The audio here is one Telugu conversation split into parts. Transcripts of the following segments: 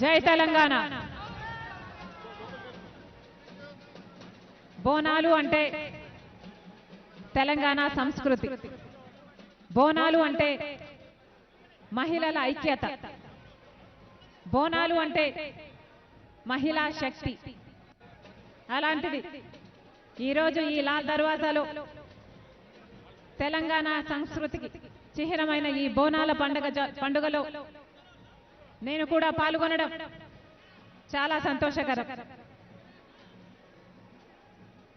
జై తెలంగాణ. బోనాలు అంటే తెలంగాణ సంస్కృతి. బోనాలు అంటే మహిళల ఐక్యత. బోనాలు అంటే మహిళా శక్తి. అలాంటిది ఈరోజు ఈ లాల్ దర్వాజాలో తెలంగాణ సంస్కృతికి చిహ్నమైన ఈ బోనాల పండుగ పండుగలో నేను కూడా పాల్గొనడం చాలా సంతోషకరం.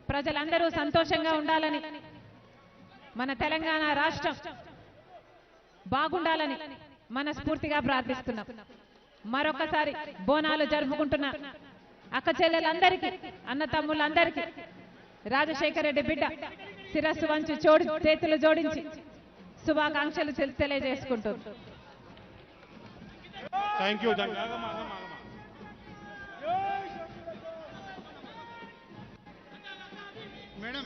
ప్రజలందరూ సంతోషంగా ఉండాలని మన తెలంగాణ రాష్ట్రం బాగుండాలని మనస్ఫూర్తిగా ప్రార్థిస్తున్నాం. మరొకసారి బోనాలు జరుపుకుంటున్న అక్క చెల్లెలందరికీ అన్న తమ్ముళ్ళందరికీ రాజశేఖర రెడ్డి బిడ్డ శిరస్సు వంచి చోడి చేతులు జోడించి శుభాకాంక్షలు తెలి- థ్యాంక్ యూ మేడం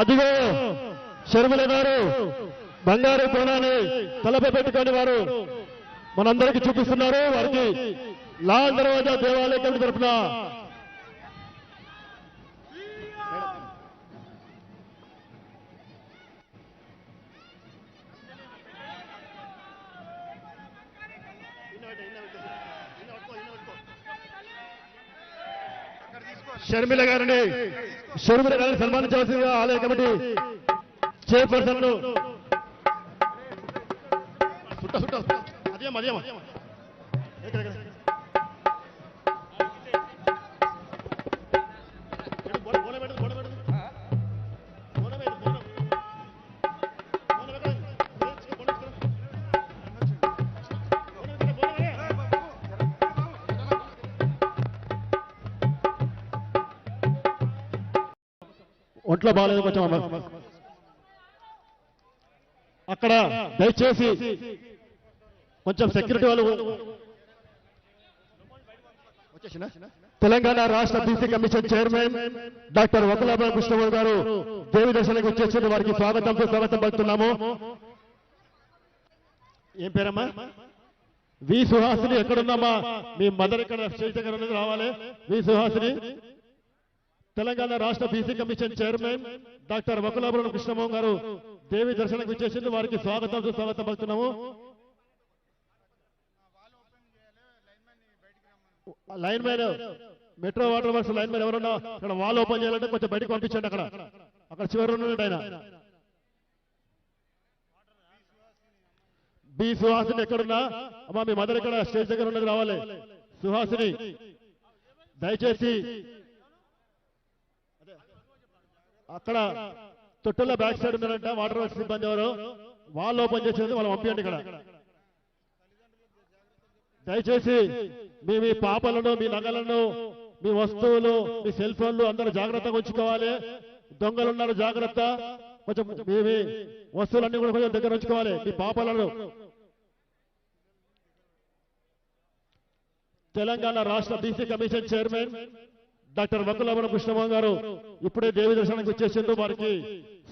అదిగో శర్మిల గారు బంగారు కోణాన్ని తలపై పెట్టుకొని వారు. మనందరికీ చూపిస్తున్నారు వారికి లాల్ దర్వాజా దేవాలయ కమిటీ తరఫున షర్మిల గారిని షర్మిల గారిని సన్మానించవలసిందిగా ఆలయ కమిటీ చైర్పర్సన్ అదేం అదేం అదేమో అదేమో ఒంట్లో బాగాలేదు కొంచెం అక్కడ దయచేసి కొంచెం సెక్యూరిటీ వాళ్ళు వచ్చేసినా? తెలంగాణ రాష్ట్ర బీసీ కమిషన్ చైర్మన్ డాక్టర్ వకులాభ కృష్ణమూర్తి గారు దేవి దర్శనకు వచ్చేసి వారికి స్వాగతం స్వాగతం పలుకుతున్నాము. ఏం పేరమ్మా? వి సుహాసిని ఎక్కడున్నామా? మీ మదర్ ఇక్కడ స్టేజ్ దగ్గర ఉన్నది రావాలి. వి సుహాసిని. తెలంగాణ రాష్ట్ర BC commission chairman doctor Vakulabharanam Krishnamohan గారు దేవి దర్శనకు వచ్చేసింది. వారికి స్వాగతం స్వాగతం పలుకుతున్నాము. Line man metro water works line man ఎవరన్నా ఇక్కడ వాల్ ఓపెన్ చేయాలంటే కొంచెం బయటకు పంపించండి అక్కడ. అక్కడ చివరి ఉన్నాడు ఆయన. బి సుహాసిని ఎక్కడున్నా? అమ్మా మీ మదర్ ఇక్కడ స్టేజ్ దగ్గర ఉన్నది రావాలి. సుహాసిని దయచేసి అక్కడ తొట్టుల బ్యాక్ సైడ్ ఉన్నారంట వాటర్ వర్క్స్ సిబ్బంది ఎవరు? వాళ్ళు ఓపెన్ చేసేది వాళ్ళు పంపించండి ఇక్కడ. దయచేసి మీ మీ పాపలను మీ నగలను మీ వస్తువులు మీ సెల్ ఫోన్లు అందరూ జాగ్రత్తగా ఉంచుకోవాలి. దొంగలు ఉన్నారు జాగ్రత్త. కొంచెం మీ మీ వస్తువులన్నీ కూడా కొంచెం దగ్గర ఉంచుకోవాలి. మీ పాపలను. తెలంగాణ రాష్ట్ర BC commission chairman doctor వకులవన Krishnamohan గారు ఇప్పుడే దేవి దర్శనానికి వచ్చేసిండు వారికి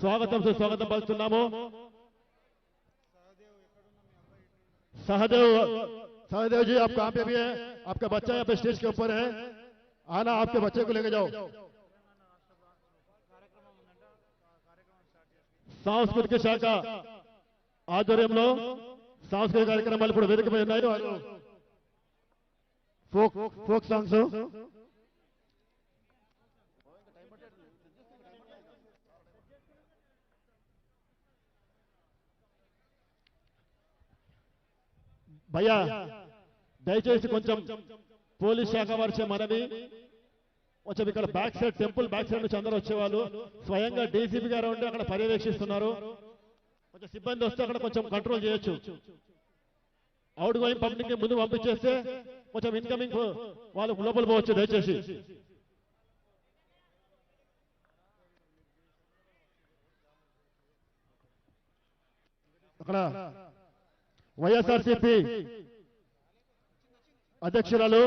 స్వాగతం స్వాగతం పలుతున్నాము సహదేవ్ सहदेव जी आप कहाँ पे भी है आपका बच्चा यहाँ पे स्टेज के ऊपर है आना आपके बच्चे को लेके जाओ సాంస్కృతిక శాఖ ఆధ్వర్యంలో సాంస్కృతిక కార్యక్రమాలు ఇప్పుడు వేదికపై ఉన్నాయి వాళ్ళు ఫోక్ ఫోక్ సాంగ్స్ భయ్యా దయచేసి కొంచెం పోలీస్ శాఖ వారిచే మనవి. కొంచెం ఇక్కడ back side temple back side నుంచి అందరూ వచ్చేవాళ్ళు. స్వయంగా డీసీపీ గారు ఉంటే అక్కడ పర్యవేక్షిస్తున్నారు. కొంచెం సిబ్బంది వస్తే అక్కడ కొంచెం కంట్రోల్ చేయొచ్చు. అవుట్ గోయింగ్ పబ్లిక్ ముందు పంపించేస్తే కొంచెం ఇన్కమింగ్ వాళ్ళు లోపల పోవచ్చు దయచేసి. అక్కడ వైఎస్ఆర్సిపి అధ్యక్షురాలు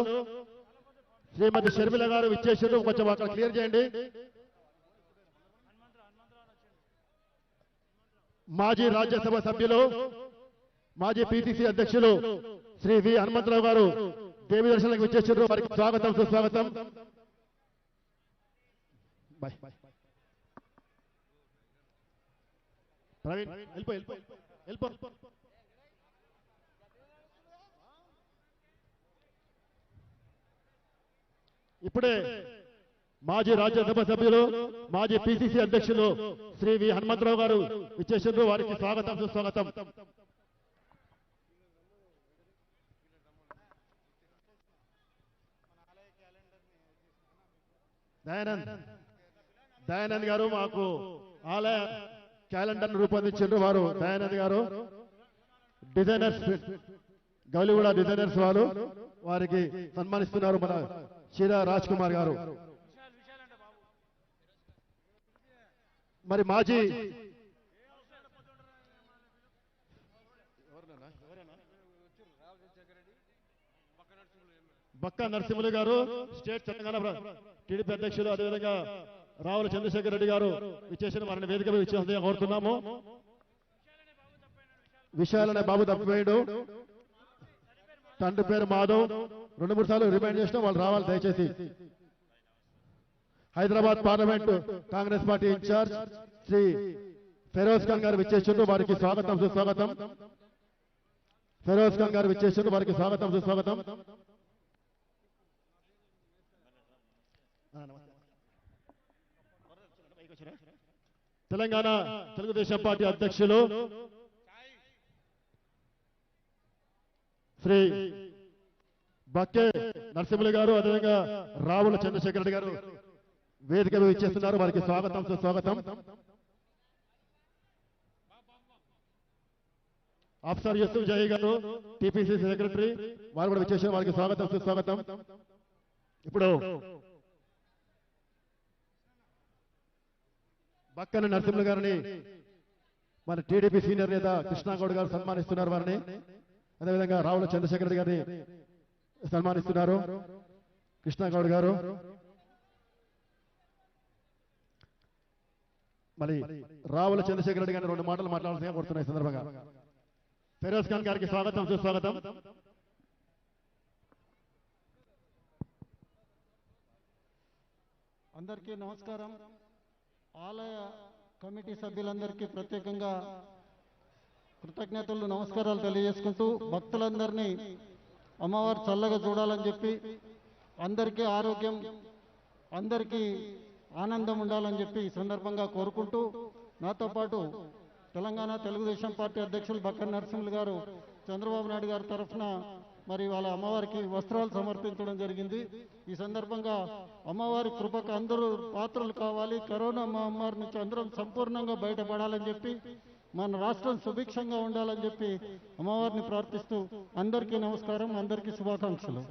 శ్రీమతి షర్మిల గారు విచ్చేసారు కొంచెం అక్కడ క్లియర్ చేయండి. మాజీ రాజ్యసభ సభ్యులు మాజీ పిసిసి అధ్యక్షులు శ్రీ వి హనుమంతరావు గారు దేవి దర్శనానికి విచ్చేసారు వారికి స్వాగతం సుస్వాగతం. బాయ్. ప్రవీణ్ వెళ్ళిపో వెళ్ళిపో వెళ్ళిపో. ఇప్పుడే మాజీ రాజ్యసభ సభ్యులు మాజీ పిసిసి అధ్యక్షులు శ్రీ వి హనుమంతరావు గారు ఇచ్చేసారు వారికి స్వాగతం సుస్వాగతం. దయానంద్ దయానంద్ గారు మాకు ఆలయ క్యాలెండర్ రూపొందించారు వారు. దయానంద్ గారు డిజైనర్స్ గౌలిగూడ డిజైనర్స్ వారు. వారికి సన్మానిస్తున్నారు మన చీరా రాజ్ కుమార్ గారు. మరి మాజీ బక్క నరసింహులు గారు స్టేట్ తెలంగాణ టీడీపీ అధ్యక్షులు అదేవిధంగా రావుల చంద్రశేఖర్ రెడ్డి గారు ఇచ్చేసిన వారిని వేదిక మీద ఇచ్చేసి కోరుతున్నాము. విశాలనే బాబు తప్పిపోయాడు తండ్రి పేరు మాధవ్. రెండు మూడు సార్లు రిమైండ్ చేసినా వాళ్ళు రావాలి దయచేసి. Hyderabad parliament Congress party incharge Shri Feroz Khan గారు విచ్చేసిండ్రు వారికి స్వాగతం సుస్వాగతం. ఫెరోజ్ ఖాన్ గారు విచ్చేసిండ్రు వారికి స్వాగతం సుస్వాగతం. తెలంగాణ తెలుగుదేశం పార్టీ అధ్యక్షులు శ్రీ బక్కే నరసింహులు గారు అదేవిధంగా రావుల చంద్రశేఖర్ రెడ్డి గారు వేదిక ఇచ్చేస్తున్నారు వారికి స్వాగతం సుస్వాగతం. ఆఫ్సర్ యూసుఫ్ జై గారు టిపిసి సెక్రటరీ వారు కూడా వచ్చేసిన వారికి స్వాగతం సుస్వాగతం. ఇప్పుడు బక్కన నరసింహులు గారిని మన టీడీపీ సీనియర్ నేత కృష్ణాగౌడ్ గారు సన్మానిస్తున్నారు వారిని. అదేవిధంగా రావుల చంద్రశేఖర్ గారిని సన్మానిస్తున్నారు. కృష్ణగౌడ్ గారు. మరి రావుల చంద్రశేఖర్ రెడ్డి గారిని రెండు మాటలు మాట్లాడాల్సిన కోరుతున్నాయి సందర్భంగా. ఫెరోజ్ ఖాన్ గారికి స్వాగతం సుస్వాగతం. అందరికీ నమస్కారం. ఆలయ కమిటీ సభ్యులందరికీ ప్రత్యేకంగా కృతజ్ఞతలు నమస్కారాలు తెలియజేసుకుంటూ భక్తులందరినీ అమ్మవారు చల్లగా చూడాలని చెప్పి అందరికీ ఆరోగ్యం అందరికీ ఆనందం ఉండాలని చెప్పి ఈ సందర్భంగా కోరుకుంటూ నాతో పాటు తెలంగాణ తెలుగుదేశం పార్టీ అధ్యక్షులు బక్క నరసింహులు గారు చంద్రబాబు నాయుడు గారి తరఫున మరి వాళ్ళ అమ్మవారికి వస్త్రాలు సమర్పించడం జరిగింది. ఈ సందర్భంగా అమ్మవారి కృపకు అందరూ పాత్రలు కావాలి. కరోనా మహమ్మారి నుంచి అందరం సంపూర్ణంగా బయటపడాలని చెప్పి మన రాష్ట్రం సుభిక్షంగా ఉండాలని చెప్పి అమ్మవారిని ప్రార్థిస్తూ అందరికీ నమస్కారం అందరికీ శుభాకాంక్షలు.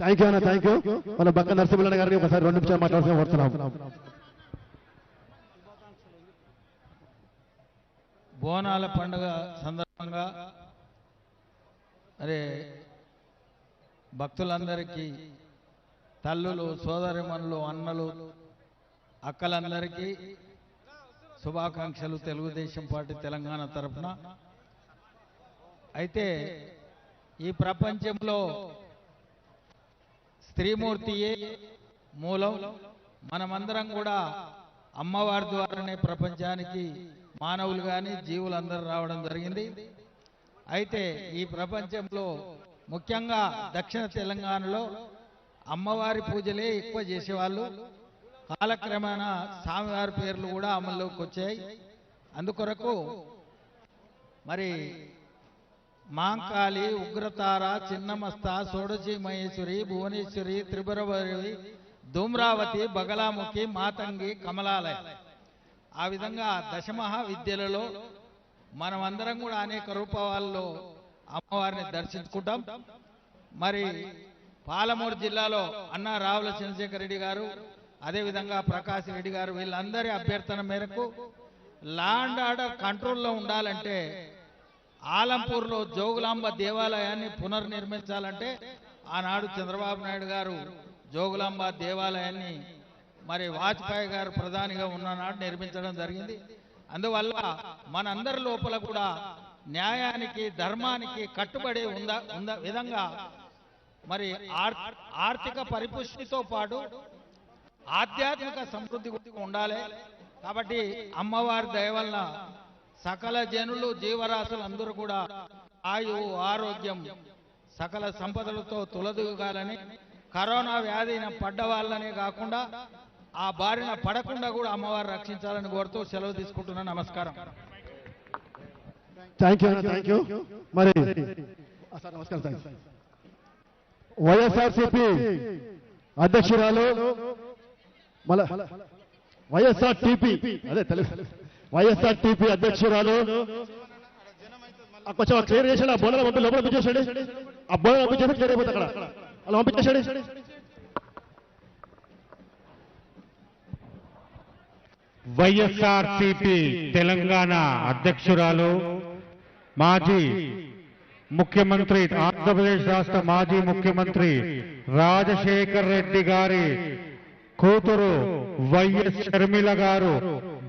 థ్యాంక్ యూ అన్న థ్యాంక్ యూ మన బక్క నరసింహులు గారిని ఒకసారి రెండు నిమిషాలు మాట్లాడాల్సిన కోరుతున్నాం బోనాల పండుగ సందర్భంగా అరే భక్తులందరికీ తల్లులు సోదరిమణులు అన్నలు అక్కలందరికీ శుభాకాంక్షలు తెలుగుదేశం పార్టీ తెలంగాణ తరఫున. అయితే ఈ ప్రపంచంలో స్త్రీమూర్తియే మూలం? మనమందరం కూడా అమ్మవారి ద్వారానే ప్రపంచానికి మానవులు కానీ జీవులందరూ రావడం జరిగింది. అయితే ఈ ప్రపంచంలో ముఖ్యంగా దక్షిణ తెలంగాణలో అమ్మవారి పూజలే ఎక్కువ చేసేవాళ్ళు. కాలక్రమేణా స్వామివారి పేర్లు కూడా అమల్లోకి వచ్చాయి. అందుకొరకు మరి మాంకాళి ఉగ్రతార చిన్నమస్త షోడశి మహేశ్వరి భువనేశ్వరి త్రిపురవరి ధూమ్రావతి బగలాముఖి మాతంగి కమలాలయ. ఆ విధంగా దశమహా విద్యలలో మనమందరం కూడా అనేక రూపాల్లో అమ్మవారిని దర్శించుకుంటాం. మరి పాలమూరు జిల్లాలో అన్నా రావుల చంద్రశేఖర్ రెడ్డి గారు అదేవిధంగా ప్రకాష్ రెడ్డి గారు వీళ్ళందరి అభ్యర్థన మేరకు లా అండ్ ఆర్డర్ కంట్రోల్లో ఉండాలంటే ఆలంపూర్లో జోగులాంబ దేవాలయాన్ని పునర్నిర్మించాలంటే ఆనాడు చంద్రబాబు నాయుడు గారు జోగులాంబ దేవాలయాన్ని మరి వాజ్పేయి గారు ప్రధానిగా ఉన్ననాడు నిర్మించడం జరిగింది. అందువల్ల మనందరి లోపల కూడా న్యాయానికి ధర్మానికి కట్టుబడి ఉందా ఉందా విధంగా మరి ఆర్- ఆర్థిక పరిపుష్టితో పాటు ఆధ్యాత్మిక సమృద్ధి ఉండాలి. కాబట్టి అమ్మవారి దయ వలన సకల జనులు జీవరాశులు అందరూ కూడా ఆయువు ఆరోగ్యం సకల సంపదలతో తులదుగాలని కరోనా వ్యాధిన పడ్డ వాళ్ళనే కాకుండా ఆ బారిన పడకుండా కూడా అమ్మవారు రక్షించాలని కోరుతూ సెలవు తీసుకుంటున్నాను నమస్కారం. థ్యాంక్ యూ థ్యాంక్ యూ మరి ఆ, సార్ నమస్కారం సార్ వైఎస్ఆర్సిపి అధ్యక్షురాలు మళ్ళా వైఎస్ఆర్ టీపీ. అదే తెలుసు వైఎస్ఆర్ టీపీ అధ్యక్షురాలు. కొంచెం క్లియర్ చేసాడు ఆ బోర్డు పంపి లోపల పంపించేసాడు ఆ బోర్డు పంపించేసి క్లియర్ అయిపోతుంది అక్కడ. అలా పంపించేసాడు వైఎస్ఆర్ వైఎస్ఆర్సిపి తెలంగాణ అధ్యక్షురాలు మాజీ ముఖ్యమంత్రి ఆంధ్రప్రదేశ్ రాష్ట్ర మాజీ ముఖ్యమంత్రి రాజశేఖర్ రెడ్డి గారి కూతురు వైఎస్ షర్మిల గారు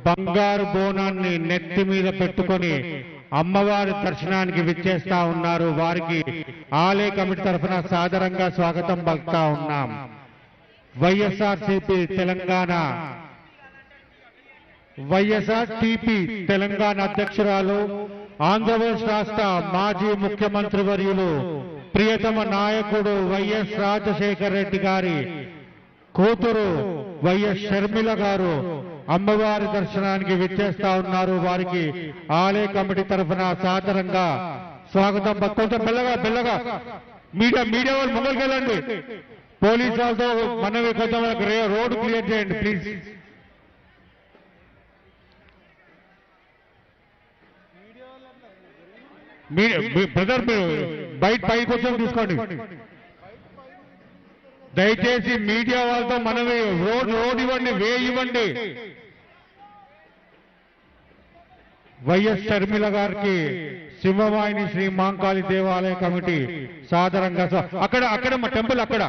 బంగారు బోనాన్ని నెత్తి మీద పెట్టుకొని అమ్మవారి దర్శనానికి విచ్చేస్తా ఉన్నారు. వారికి ఆలయ కమిటీ తరఫున సాదరంగా స్వాగతం పలుకుతా ఉన్నాం. YSRCP Telangana YSR TP Telangana అధ్యక్షురాలు ఆంధ్రప్రదేశ్ రాష్ట్ర మాజీ ముఖ్యమంత్రి వర్యులు ప్రియతమ నాయకుడు వైఎస్ రాజశేఖర రెడ్డి గారి కూతురు వైఎస్ షర్మిల గారు అమ్మవారి దర్శనానికి విచ్చేస్తా ఉన్నారు వారికి ఆలయ కమిటీ తరఫున సాదరంగా స్వాగతం. కొంచెం మెల్లగా మెల్లగా. మీడియా మీడియా వాళ్ళు ముందరికి వెళ్ళండి. పోలీసు వాళ్ళతో మనవి కొంచెం రోడ్డు క్లియర్ చేయండి ప్లీజ్. బ్రదర్ మీరు బయట పైకి వచ్చి తీసుకోండి దయచేసి మీడియా వాళ్ళతో మనవి రోడ్ రోడ్ ఇవ్వండి వే ఇవ్వండి వైఎస్ షర్మిల గారికి సింహవాహిని శ్రీ మాంకాళి దేవాలయ కమిటీ సాధారణంగా అక్కడ అక్కడ మా టెంపుల్ అక్కడ.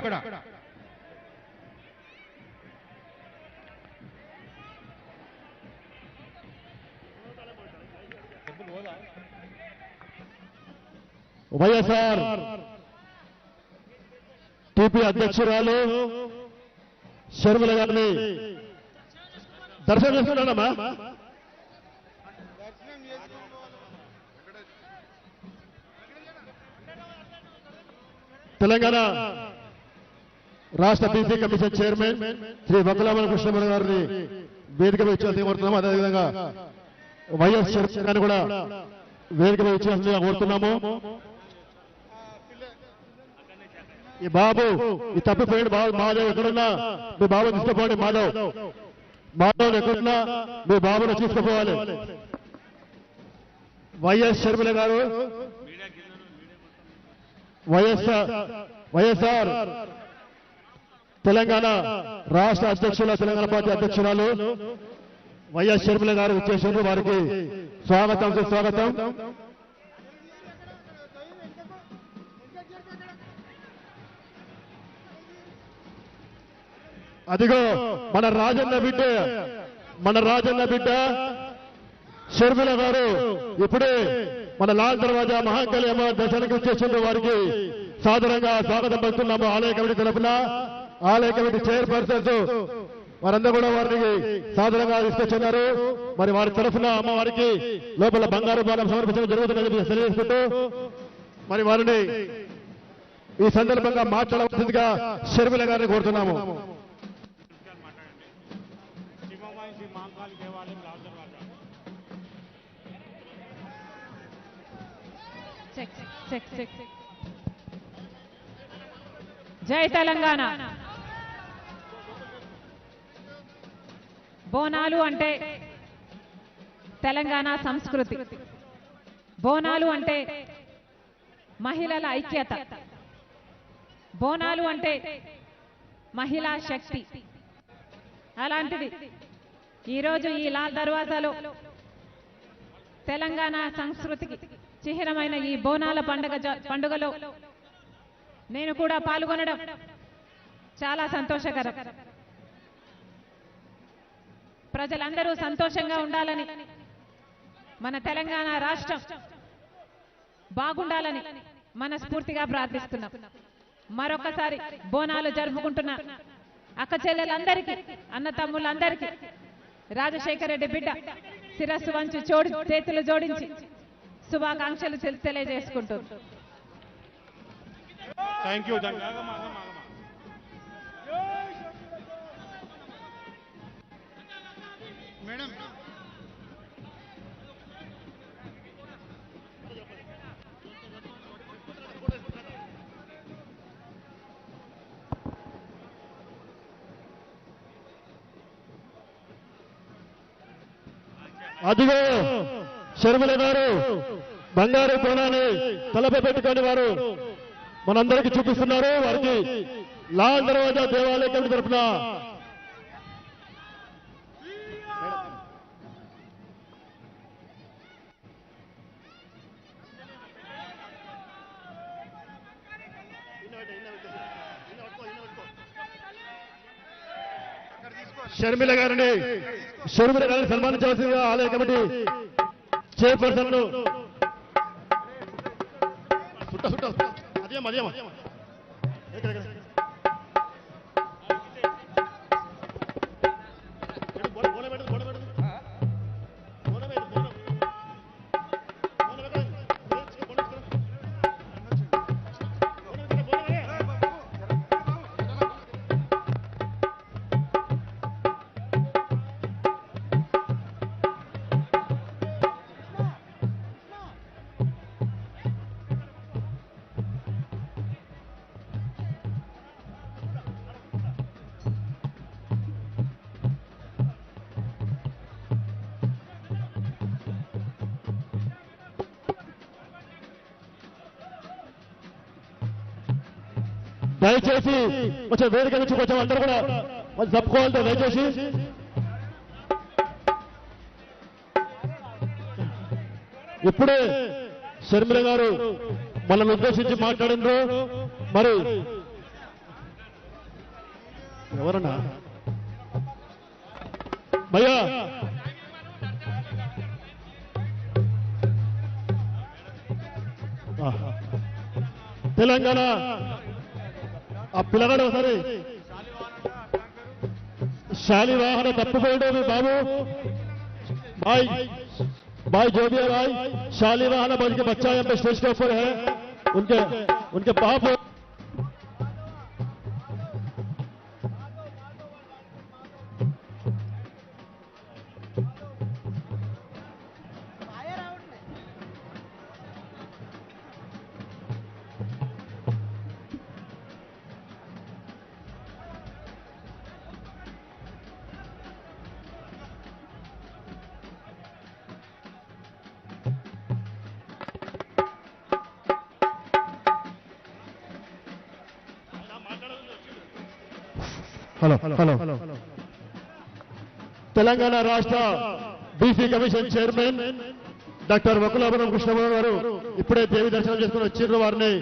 వైఎస్ఆర్ టీపీ అధ్యక్షురాలు షర్మిల గారిని దర్శనం చేసుకున్నాడమ్మా. తెలంగాణ రాష్ట్ర బీసీ కమిషన్ చైర్మన్ శ్రీ బకులామల కృష్ణమణ గారిని వేదిక మీద ఇచ్చేసి కోరుతున్నాము అదేవిధంగా వైఎస్ షర్మిల గారిని కూడా వేదిక మీద ఇచ్చేసి కోరుతున్నాము. ఈ బాబు ఈ తప్పిపోయాడు బాబు మాధవ్ ఎక్కడున్నా? మీ బాబు తీసుకుపోండి మాధవ్. మాధవ్ ఎక్కడున్నా? మీ బాబును తీసుకుపోవాలి. వైఎస్ షర్మిల గారు వైఎస్ఆర్ వైఎస్ఆర్ తెలంగాణ రాష్ట్ర అధ్యక్షుల తెలంగాణ పార్టీ అధ్యక్షురాలు వైఎస్ షర్మిల గారు వచ్చేసారు వారికి స్వాగతం సుస్వాగతం. అదిగో మన రాజన్న బిడ్డ. మన రాజన్న బిడ్డ. షర్మిల గారు ఇప్పుడే మన లాల్ దర్వాజా మహాంకలి అమ్మ దర్శనానికి వచ్చేసిండ్రు వారికి. సాదరంగా స్వాగతం పలుకుతున్నాము ఆలయ కమిటీ తరఫున ఆలయ కమిటీ చైర్పర్సన్స్ వారందరూ కూడా వారిని సాదరంగా తీసుకొచ్చున్నారు. మరి వారి తరఫున అమ్మవారికి లోపల బంగారు బాణం సమర్పించడం జరుగుతుందని తెలియజేసుకుంటూ మరి వారిని ఈ సందర్భంగా మాట్లాడవలసిందిగా షర్మిల గారిని కోరుతున్నాము. చెక్ దేవాలయం చెక్. జై తెలంగాణ. బోనాలు అంటే తెలంగాణ సంస్కృతి. బోనాలు అంటే మహిళల ఐక్యత. బోనాలు అంటే మహిళా శక్తి. అలాంటిది. ఈరోజు ఈ లాల్ దర్వాజాలో తెలంగాణ సంస్కృతికి చిహ్నమైన ఈ బోనాల పండుగ జ- పండుగలో నేను కూడా పాల్గొనడం చాలా సంతోషకరం. ప్రజలందరూ సంతోషంగా ఉండాలని మన తెలంగాణ రాష్ట్రం బాగుండాలని మనస్ఫూర్తిగా ప్రార్థిస్తున్నాం. మరొకసారి బోనాలు జరుపుకుంటున్న అక్క చెల్లెలందరికీ అన్న తమ్ముళ్ళందరికీ రాజశేఖర రెడ్డి బిడ్డ శిరస్సు వంచి చోడి చేతులు జోడించి శుభాకాంక్షలు తెలి- తెలియజేసుకుంటూ. థ్యాంక్ యూ అదిగో శర్మల గారు బంగారు కోణాన్ని తలపై పెట్టుకొని వారు. మనందరికీ చూపిస్తున్నారు వారికి లాల్ దర్వాజా దేవాలయం తరఫున షర్మిల గారిని షర్మిల గారిని సన్మానించవలసిందిగా ఆలయ కమిటీ చైర్పర్సన్ అదేం అదేం దయచేసి కొంచెం వేదిక నుంచి కొంచెం అందరూ కూడా కొంచెం తప్పుకోవాలి దయచేసి. ఇప్పుడే శర్మిల గారు మనల్ని ఉద్దేశించి మాట్లాడిండ్రు. మరి ఎవరన్నా? భయ్యా. తెలంగాణ ఆ పిల్లగాడు ఒకసారి శాలివాహన తప్పుకోండి మీ బాబు भाई भाई जो भी है भाई शालीवाहन बन के बच्चा यहाँ पे स्टेज के ऊपर है उनके उनके बाप హలో హలో తెలంగాణ రాష్ట్ర BC commission chairman doctor Vakulapuram Krishnamohan గారు ఇప్పుడే దేవి దర్శనం చేసుకుని వచ్చిర్రు వారిని.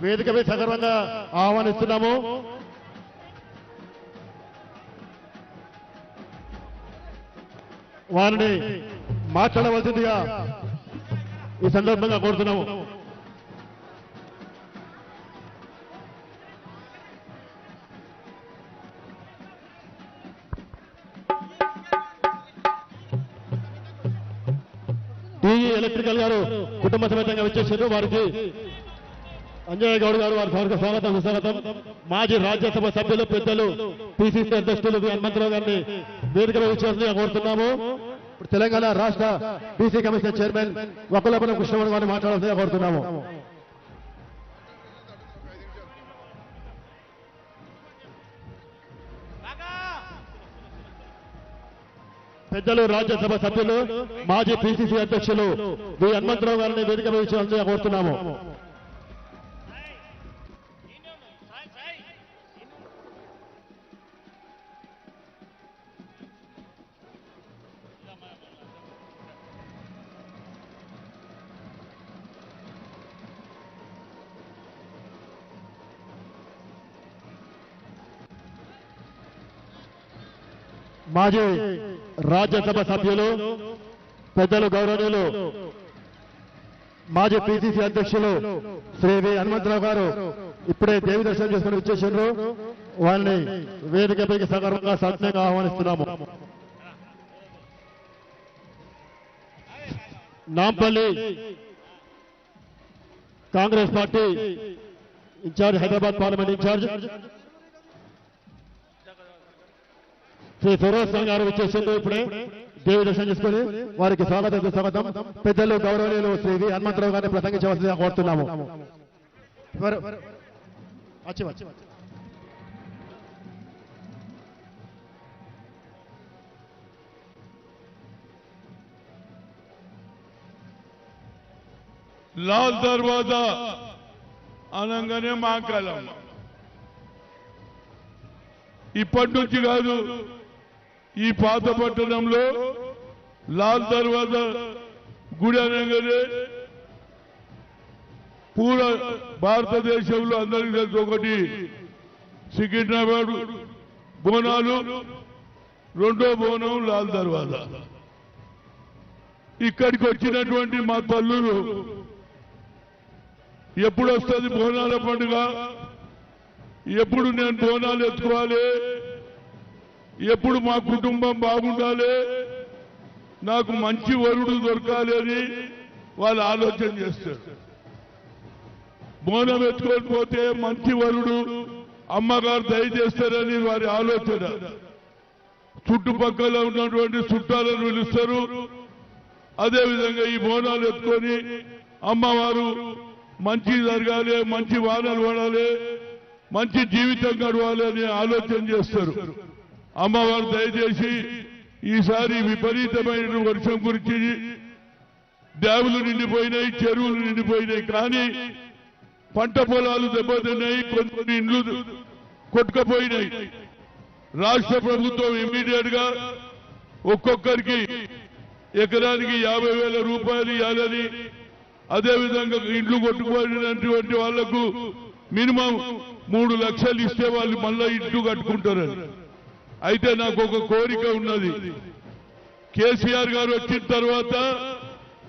వేదిక మీద సగర్వంగా ఆహ్వానిస్తున్నాము. వారిని మాట్లాడవలసిందిగా ఈ సందర్భంగా కోరుతున్నాము. ఎలక్ట్రికల్ గారు కుటుంబ సమేతంగా వచ్చేసారు. వారికి అంజయ్య గౌడ్ గారు వారి స్వాగత స్వాగతం సుస్వాగతం. మాజీ రాజ్యసభ సభ్యులు పెద్దలు పిసిసి అధ్యక్షులు హనుమంతరావు గారిని వేదికలో ఇచ్చేసి కోరుతున్నాము. తెలంగాణ రాష్ట్ర BC commission chairman Vakulapana Krishnamani గారిని మాట్లాడాల్సిందిగా కోరుతున్నాము. పెద్దలు రాజ్యసభ సభ్యులు మాజీ పిసిసి అధ్యక్షులు వి. హనుమంతరావు గారిని వేదిక విషయాలుగా కోరుతున్నాము. మాజీ రాజ్యసభ సభ్యులు పెద్దలు గౌరవనీయులు మాజీ పిసిసి అధ్యక్షులు శ్రీ వి హనుమంతరావు గారు ఇప్పుడే దేవి దర్శనం చేసుకుని వచ్చేసిండ్రు. వారిని వేదికపైకి సగర్వంగా సత్యంగా ఆహ్వానిస్తున్నాము. Nampally Congress party in charge Hyderabad parliament in charge Shri Feroz Singh గారు వచ్చేసిండు ఇప్పుడే. దేవి దర్శనం చేసుకుని వారికి స్వాగతం స్వాగతం. పెద్దలు గౌరవనీయులు శ్రీ వి హనుమంతరావు గారిని ప్రసంగించవలసిందిగా కోరుతున్నాము. లాల్ దర్వాజా అనగానే మా కాలం ఇప్పటి నుంచి కాదు ఈ పాత పట్టణంలో లాల్ దర్వాజా గుడి అనగానే పూర భారతదేశంలో అందరికీ తెలుసు. ఒకటి సికింద్రాబాద్ బోనాలు రెండో బోనం లాల్ దర్వాజా. ఇక్కడికి వచ్చినటువంటి మా తల్లులు ఎప్పుడు వస్తుంది బోనాల పండుగ? ఎప్పుడు నేను బోనాలు ఎత్తుకోవాలి? ఎప్పుడు మా కుటుంబం బాగుండాలి? నాకు మంచి వరుడు దొరకాలి అని వాళ్ళు ఆలోచన చేస్తారు. బోనం ఎత్తుకొని పోతే మంచి వరుడు అమ్మగారు దయచేస్తారని వారి ఆలోచన. చుట్టుపక్కల ఉన్నటువంటి చుట్టాలను పిలుస్తారు. అదేవిధంగా ఈ బోనాలు ఎత్తుకొని అమ్మవారు మంచి జరగాలి మంచి వానలు పడాలి మంచి జీవితం గడవాలి అనే ఆలోచన చేస్తారు. అమ్మవారు దయచేసి ఈసారి విపరీతమైన వర్షం గురించి డ్యాములు నిండిపోయినాయి చెరువులు నిండిపోయినాయి. కానీ పంట పొలాలు దెబ్బతిన్నాయి కొన్ని కొన్ని ఇండ్లు కొట్టుకపోయినాయి. రాష్ట్ర ప్రభుత్వం ఇమ్మీడియట్గా ఒక్కొక్కరికి ఎకరానికి యాభై వేల రూపాయలు ఇవ్వాలని అదేవిధంగా ఇండ్లు కొట్టుకుపోయినటువంటి వాళ్ళకు మినిమం మూడు లక్షలు ఇస్తే వాళ్ళు మళ్ళా ఇండ్లు కట్టుకుంటారని. అయితే నాకు ఒక కోరిక ఉన్నది. కేసీఆర్ గారు వచ్చిన తర్వాత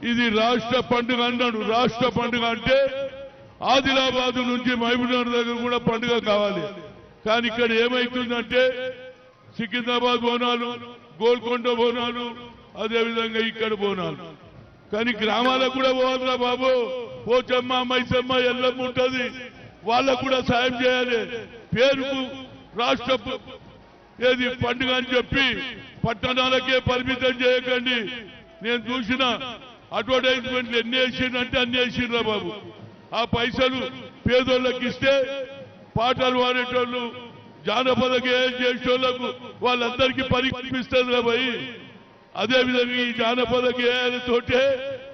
ఇది రాష్ట్ర పండుగ అన్నాడు. రాష్ట్ర పండుగ అంటే ఆదిలాబాద్ నుంచి మహబూబ్నగర్ దగ్గర కూడా పండుగ కావాలి. కానీ ఇక్కడ ఏమైతుందంటే సికింద్రాబాద్ బోనాలు గోల్కొండ బోనాలు అదేవిధంగా ఇక్కడ బోనాలు. కానీ గ్రామాలకు కూడా పోవాలిరా బాబు. పోచమ్మ మైసమ్మ ఎల్లమ్మ ఉంటుంది. వాళ్ళకు కూడా సాయం చేయాలి. పేరుకు రాష్ట్ర ఏది పండుగ అని చెప్పి పట్టణాలకే పరిమితం చేయకండి. నేను చూసిన అడ్వర్టైజ్మెంట్లు ఎన్ని వేసిండ్రంటే అన్ని వేసిండ్రా బాబు. ఆ పైసలు పేదోళ్ళకి ఇస్తే పాటలు పాడేటోళ్ళు జానపద గేయం చేసేటోళ్ళకు వాళ్ళందరికీ పని కల్పిస్తుంది భయ్ అదేవిధంగా ఈ జానపద గేయాలతోటే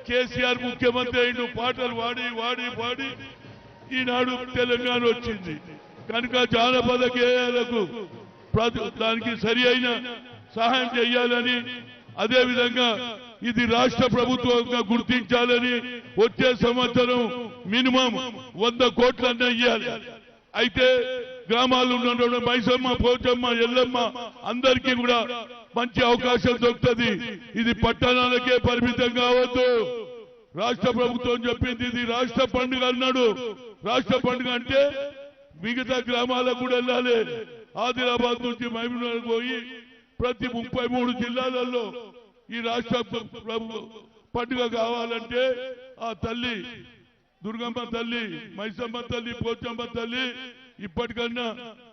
కేసీఆర్ ముఖ్యమంత్రి అయిండు పాటలు వాడి వాడి వాడి ఈనాడు తెలంగాణ వచ్చింది. కనుక జానపద గేయాలకు దానికి సరి అయిన సహాయం చేయాలని అదేవిధంగా ఇది రాష్ట్ర ప్రభుత్వంగా గుర్తించాలని వచ్చే సంవత్సరం మినిమం వంద కోట్లన్న ఇవ్వాలి అయితే గ్రామాల్లో ఉన్నటువంటి మైసమ్మ పోచమ్మ ఎల్లమ్మ అందరికీ కూడా మంచి అవకాశం దొరుకుతుంది. ఇది పట్టణాలకే పరిమితం కావద్దు. రాష్ట్ర ప్రభుత్వం చెప్పింది ఇది రాష్ట్ర పండుగ అన్నాడు. రాష్ట్ర పండుగ అంటే మిగతా గ్రామాలకు కూడా వెళ్ళాలి. ఆదిలాబాద్ నుంచి మహబూబ్నగర్ పోయి ప్రతి ముప్పై మూడు జిల్లాలలో ఈ రాష్ట్ర పండుగ కావాలంటే ఆ తల్లి దుర్గమ్మ తల్లి మైసమ్మ తల్లి పోచమ్మ తల్లి ఇప్పటికన్నా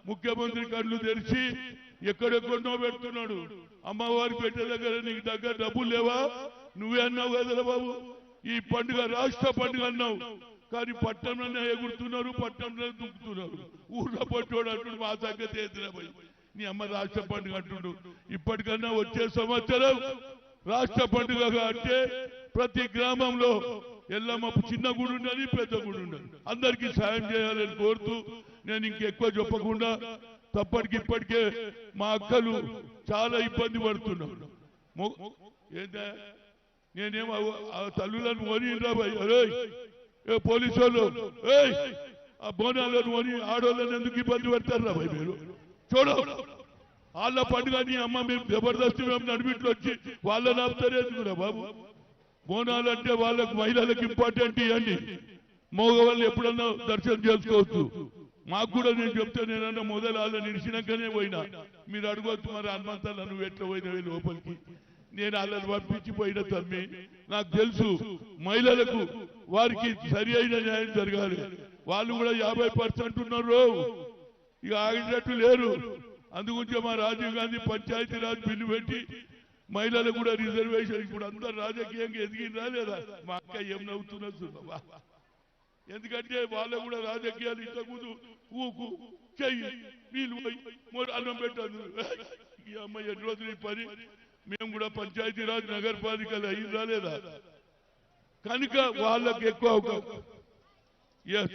ముఖ్యమంత్రి కళ్ళు తెరిచి ఎక్కడెక్కడో పెడుతున్నాడు. అమ్మవారి పెట్టే దగ్గర నీకు దగ్గర డబ్బులు లేవా? నువ్వే అన్నావు కదరా బాబు. ఈ పండుగ రాష్ట్ర పండుగ అన్నావు. కానీ పట్టణంలోనే ఎగురుతున్నారు పట్టణంలో దుక్కుతున్నారు ఊర్లో పట్టోడు అంటుడు మా సంగతి ఎదురా నీ అమ్మ రాష్ట్ర పండుగ అంటుడు. ఇప్పటికన్నా వచ్చే సంవత్సరం రాష్ట్ర పండుగ అంటే ప్రతి గ్రామంలో ఎల్లమ్మ చిన్న గుడి ఉండాలి పెద్ద గుడి ఉండాలి అందరికీ సాయం చేయాలని కోరుతూ నేను ఇంకెక్కువ చెప్పకుండా తప్పటికి ఇప్పటికే మా అక్కలు చాలా ఇబ్బంది పడుతున్నారు. మొ- నేనేమో తల్లులను మోని రాబాయ్ అరే ఏ పోలీసు వాళ్ళు ఏయ్! ఆ బోనాలను అని ఆడోళ్ళని ఎందుకు ఇబ్బంది పెడతారు రా మీరు చూడు! వాళ్ళ పండుగ నీ అమ్మ మేము జబర్దస్తి మేము నడిమిట్లో వచ్చి వాళ్ళని ఆపుతారే ఎందుకురా బాబు? బోనాలు అంటే వాళ్ళకు మహిళలకు ఇంపార్టెంట్ ఇవ్వండి మగవాళ్ళు ఎప్పుడన్నా దర్శనం చేసుకోవచ్చు. మాకు కూడా నేను చెప్తే నేనన్నా మొదలు వాళ్ళని నిలిచినాకనే పోయినా. మీరు అడగొచ్చు మరి హనుమంతాలు నువ్వు ఎట్లా పోయినవే లోపలికి? నేను వాళ్ళని పంపించి పోయిన తమ్మి. నాకు తెలుసు మహిళలకు వారికి సరి అయిన న్యాయం జరగాలి. వాళ్ళు కూడా యాభై పర్సెంట్ ఉన్నారు. ఇక ఆగినట్టు లేరు. అందుగురించి మా రాజీవ్ గాంధీ పంచాయతీరాజ్ బిల్లు పెట్టి మహిళలు కూడా రిజర్వేషన్ ఇప్పుడు అందరు రాజకీయంగా ఎదిగిందా లేదా? మా అక్క ఏం నవ్వుతున్నా చూడవా ఎందుకంటే వాళ్ళ కూడా రాజకీయాలు ఇంతకుముందు ఊకు చెయ్యి వీళ్ళు పోయి అన్నం పెట్టదు ఈ అమ్మాయి ఎన్ని రోజులు ఈ పని? మేము కూడా పంచాయతీరాజ్ నగరపాలికలు అయిందా లేదా? కనుక వాళ్ళకి ఎక్కువ అవకాశం Yes.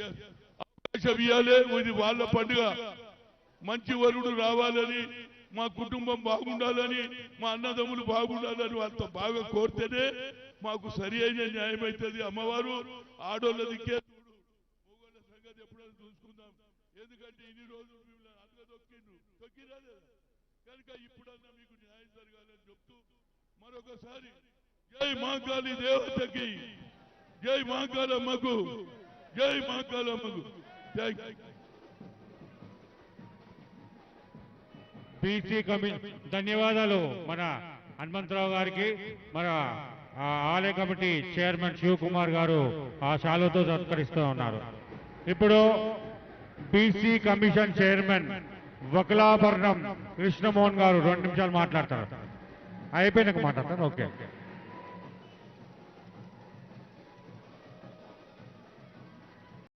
ఇవ్వాలి ఇది వాళ్ళ పండుగ. మంచి వరుడు రావాలని మా కుటుంబం బాగుండాలని మా అన్నదమ్ములు బాగుండాలని వాళ్ళతో బాగా కోరితేనే మాకు సరి అయిన న్యాయం అవుతుంది. అమ్మవారు ఆడోళ్ళ దిక్కే సంగతి ఎప్పుడైనా చూసుకుందాం. ఎందుకంటే ఇన్ని రోజులు మిమ్మల్ని అందులో తొక్కిండ్రు. తొక్కిరా కనుక ఇప్పుడన్నా మీకు న్యాయం జరగాలని చెప్తూ మరొకసారి జై మాంకాళి దేవతకి. జై మాంకాలమ్మకు జై మాంకాలమ్మకు జై బీసీ కమి ధన్యవాదాలు మన హనుమంతరావు గారికి. మన ఆలయ కమిటీ చైర్మన్ శివకుమార్ గారు ఆ శాలువతో సత్కరిస్తూ ఉన్నారు. ఇప్పుడు BC commission chairman Vakulabharanam Krishnamohan గారు రెండు నిమిషాలు మాట్లాడతారు. అయిపోయినాక మాట్లాడతారు. ఓకే.